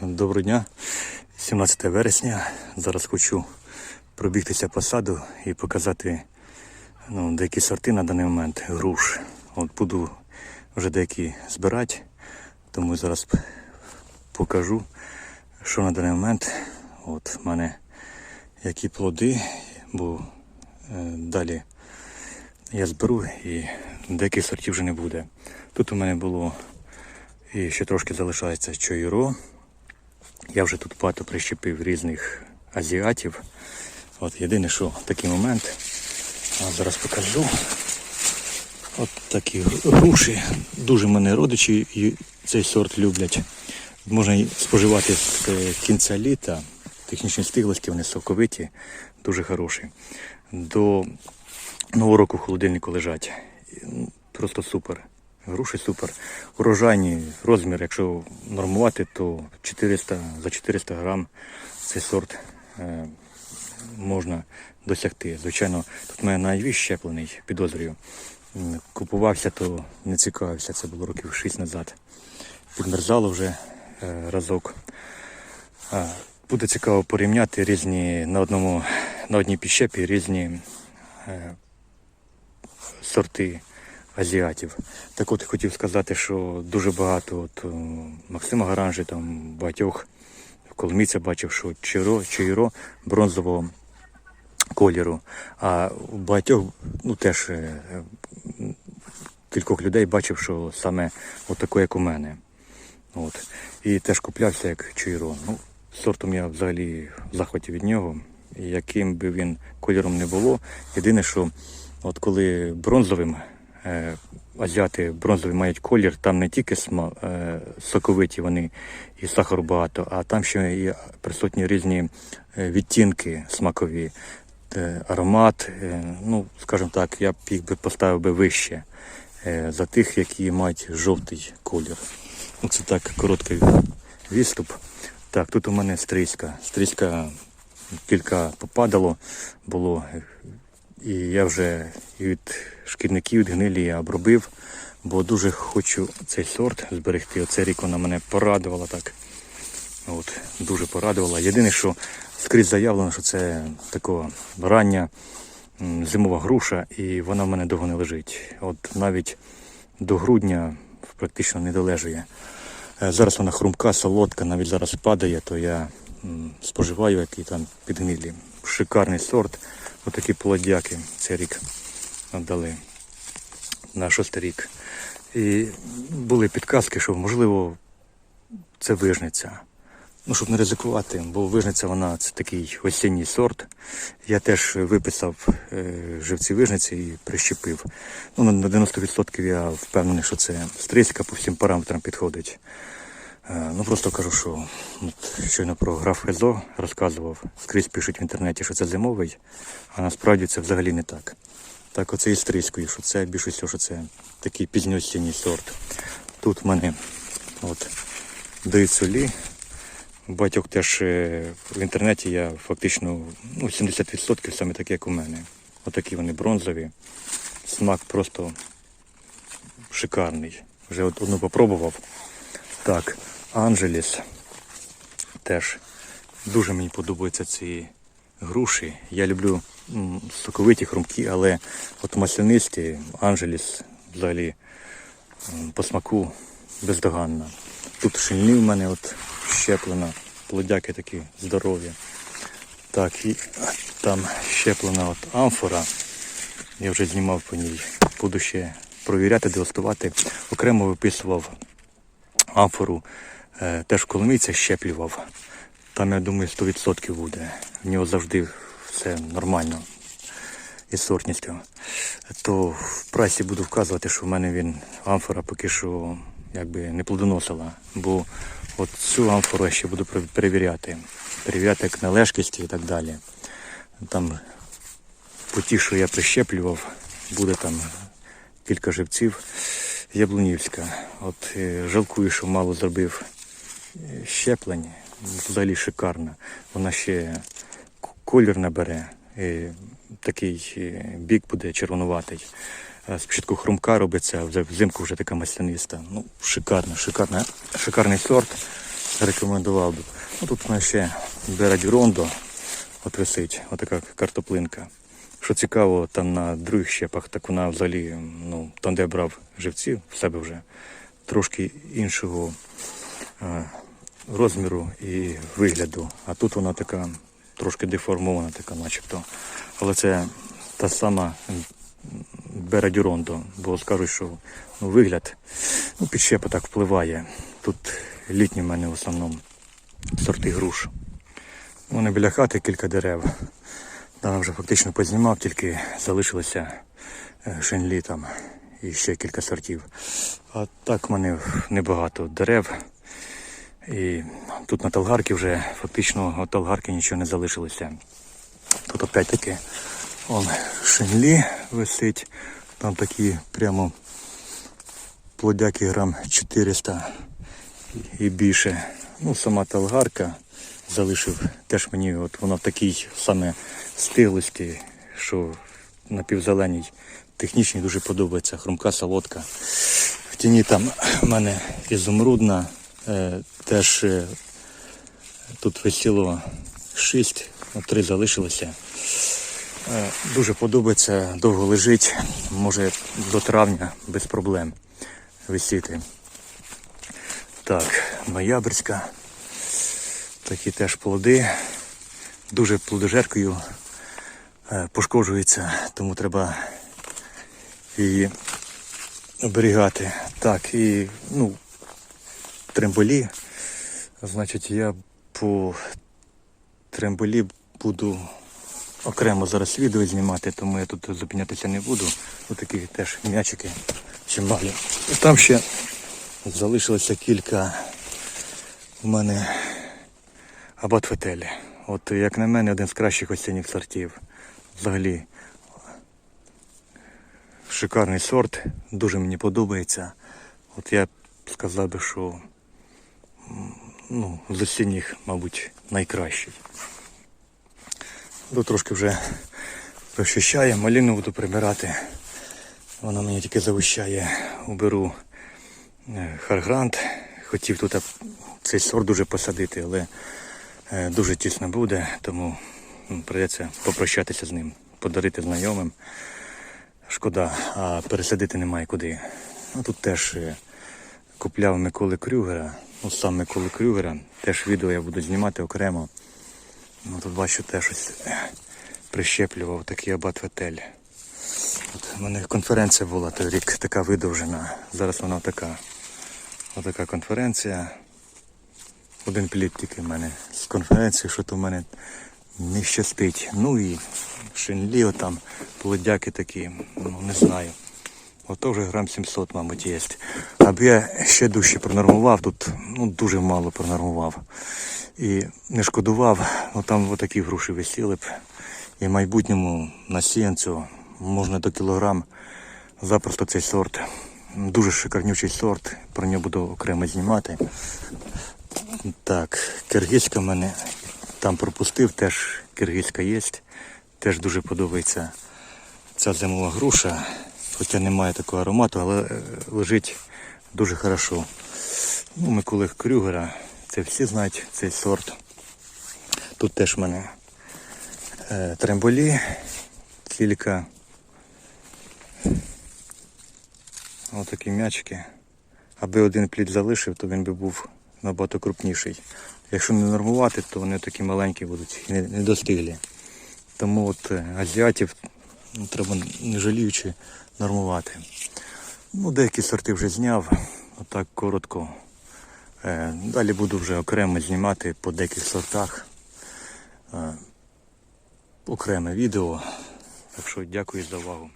Доброго дня, 17 вересня. Зараз хочу пробігтися по саду і показати ну, деякі сорти на даний момент груш. От буду вже деякі збирати, тому зараз покажу, що на даний момент. От в мене які плоди, бо е, далі я зберу і деяких сортів вже не буде. Тут у мене було і ще трошки залишається чойро. Я вже тут багато прищепив різних азіатів. От єдине, що такий момент. А зараз покажу. От такі груші. Дуже мене родичі цей сорт люблять. Можна споживати з е, кінця літа. Технічні стиглості, вони соковиті, дуже хороші. До Нового року в холодильнику лежать. Просто супер. Груші супер. Урожайні розмір, якщо нормувати, то 400, за 400 грам цей сорт е, можна досягти. Звичайно, тут в мене найвісь щеплений, підозрюю. Купувався, то не цікавився, це було років 6 назад. Підмерзало вже е, разок. А, Буде цікаво порівняти різні на одному на одній підщепі різні е, сорти азіатів. Так от хотів сказати, що дуже багато от, Максима Гаранжі, там багатьох коломійця бачив, що чиро, чиро бронзового кольору. А багатьох, ну теж е, кількох людей бачив, що саме от таке, як у мене. От. І теж куплявся як чуйро. Ну, сортом я взагалі в захваті від нього. Яким би він кольором не було. Єдине, що от коли бронзовим, е, азіати бронзові мають колір, там не тільки е, соковиті вони і сахару багато, а там ще і присутні різні е, відтінки смакові, е, аромат. Е, ну, скажімо так, я б їх би поставив би вище е, за тих, які мають жовтий колір. Ну, це так короткий відступ. Так, тут у мене стрийська. Стрийська кілька попадало було. І я вже від шкідників, від гнилі я обробив, бо дуже хочу цей сорт зберегти. Оцей рік вона мене порадувала так. От, дуже порадувала. Єдине, що скрізь заявлено, що це така рання зимова груша, і вона в мене довго не лежить. От навіть до грудня практично не долежує. Е, Зараз вона хрумка, солодка, навіть зараз падає, то я споживаю, які там підгнилі. Шикарний сорт. Отакі плодяки цей рік дали на шостий рік. І були підказки, що можливо це вижниця. Ну, щоб не ризикувати, бо вижниця вона це такий осінній сорт. Я теж виписав е, живці вижниці і прищепив. Ну, на 90% я впевнений, що це стрийська по всім параметрам підходить. Е, ну просто кажу, що от, щойно про граф Хезо розказував. Скрізь пишуть в інтернеті, що це зимовий, а насправді це взагалі не так. Так, оце і стрийською, що це більше всього, що це такий пізньосінній сорт. Тут в мене от солі. Багатьох теж е, в інтернеті я фактично ну, 70% саме такі, як у мене. Отакі вони бронзові. Смак просто шикарний. Вже от одну попробував. Так, Анджеліс. Теж дуже мені подобаються ці груші. Я люблю соковиті, хрумкі, але от маслянисті Анджеліс взагалі по смаку бездоганна. Тут шильні в мене от щеплена, плодяки такі здорові. Так, і там щеплена от амфора. Я вже знімав по ній. Буду ще провіряти, дегустувати. Окремо виписував амфору. Е, теж коломийця щеплював. Там, я думаю, 100% буде. В нього завжди все нормально із сортністю. То в прайсі буду вказувати, що в мене він амфора поки що якби не плодоносила. Бо от цю амфору я ще буду перевіряти. Перевіряти як належкість і так далі. Там по ті, що я прищеплював, буде там кілька живців. Яблунівська. От е, жалкую, що мало зробив щеплень. Взагалі шикарна. Вона ще колір набере. е, Такий е, бік буде червонуватий. Спочатку хрумка робиться, а взимку вже така масляниста. Ну, шикарна, шикарна, шикарний сорт. рекомендував би. Ну, тут нас ще Бераді Рондо от висить, отака картоплинка. Що цікаво, там на других щепах, так вона взагалі, ну, там, де брав живці в себе вже, трошки іншого е, розміру і вигляду. А тут вона така трошки деформована, така начебто. Але це та сама Берадюрондо, бо скажуть, що ну, вигляд ну, підщепа так впливає. Тут літні в мене в основному сорти груш. Мене біля хати кілька дерев. Там вже фактично познімав, тільки залишилося е, шенлі там і ще кілька сортів. А так в мене небагато дерев. І тут на Талгарки вже фактично от Талгарки нічого не залишилося. Тут опять таки он шинлі висить. Там такі прямо плодяки грам 400 і більше. Ну, сама талгарка залишив теж мені, от вона такий саме стиглості, що напівзеленій, технічній дуже подобається. Хрумка солодка. В тіні там в мене ізумрудна, теж е, тут висіло 6, три залишилося. Е, Дуже подобається, довго лежить, може до травня без проблем висіти. Так, ноябрьська. Такі теж плоди. Дуже плодожеркою е, пошкоджується, тому треба її оберігати. Так, і ну, тремболі. Значить, я по тремболі буду окремо зараз відео знімати, тому я тут зупинятися не буду. Ось такі теж м'ячики чималі. І там ще залишилося кілька у мене абатфетелі. От як на мене, один з кращих осінніх сортів. Взагалі шикарний сорт, дуже мені подобається. От я сказав би, що ну, з осінніх, мабуть, найкращий. Тут трошки вже прощищає, малину буду прибирати. Вона мені тільки завищає. Уберу е, харгрант. Хотів тут цей сорт дуже посадити, але е, дуже тісно буде, тому прийдеться попрощатися з ним, подарити знайомим. Шкода, а пересадити немає куди. Ну, тут теж е, купляв Миколи Крюгера, ну сам Миколи Крюгера. Теж відео я буду знімати окремо. Ну тут бачу теж ось е, прищеплював такий абатветель. От у мене конференція була той рік така видовжена. Зараз вона така. Отака конференція. Один плід тільки в мене з конференції, що то в мене не щастить. Ну і шинлі там, плодяки такі, ну не знаю. Ото вже грам 700, мабуть, є. Аби я ще дужче пронормував, тут ну, дуже мало пронормував. І не шкодував, ну там отакі груші висіли б. І в майбутньому на сіянцю можна до кілограм запросто цей сорт. Дуже шикарнючий сорт, про нього буду окремо знімати. Так, киргизька в мене там пропустив, теж киргизька є. Теж дуже подобається ця зимова груша. Хоча немає такого аромату, але е, лежить дуже хорошо. Ну, Миколи Крюгера, це всі знають цей сорт. Тут теж в мене е, тремболі, кілька. Отакі м'ячики. Аби один плід залишив, то він би був набагато крупніший. Якщо не нормувати, то вони такі маленькі будуть, не достиглі. Тому от е, азіатів ну, треба не жаліючи нормувати. Ну, деякі сорти вже зняв, отак коротко. Е, Далі буду вже окремо знімати по деяких сортах. Е, Окреме відео. Так що дякую за увагу.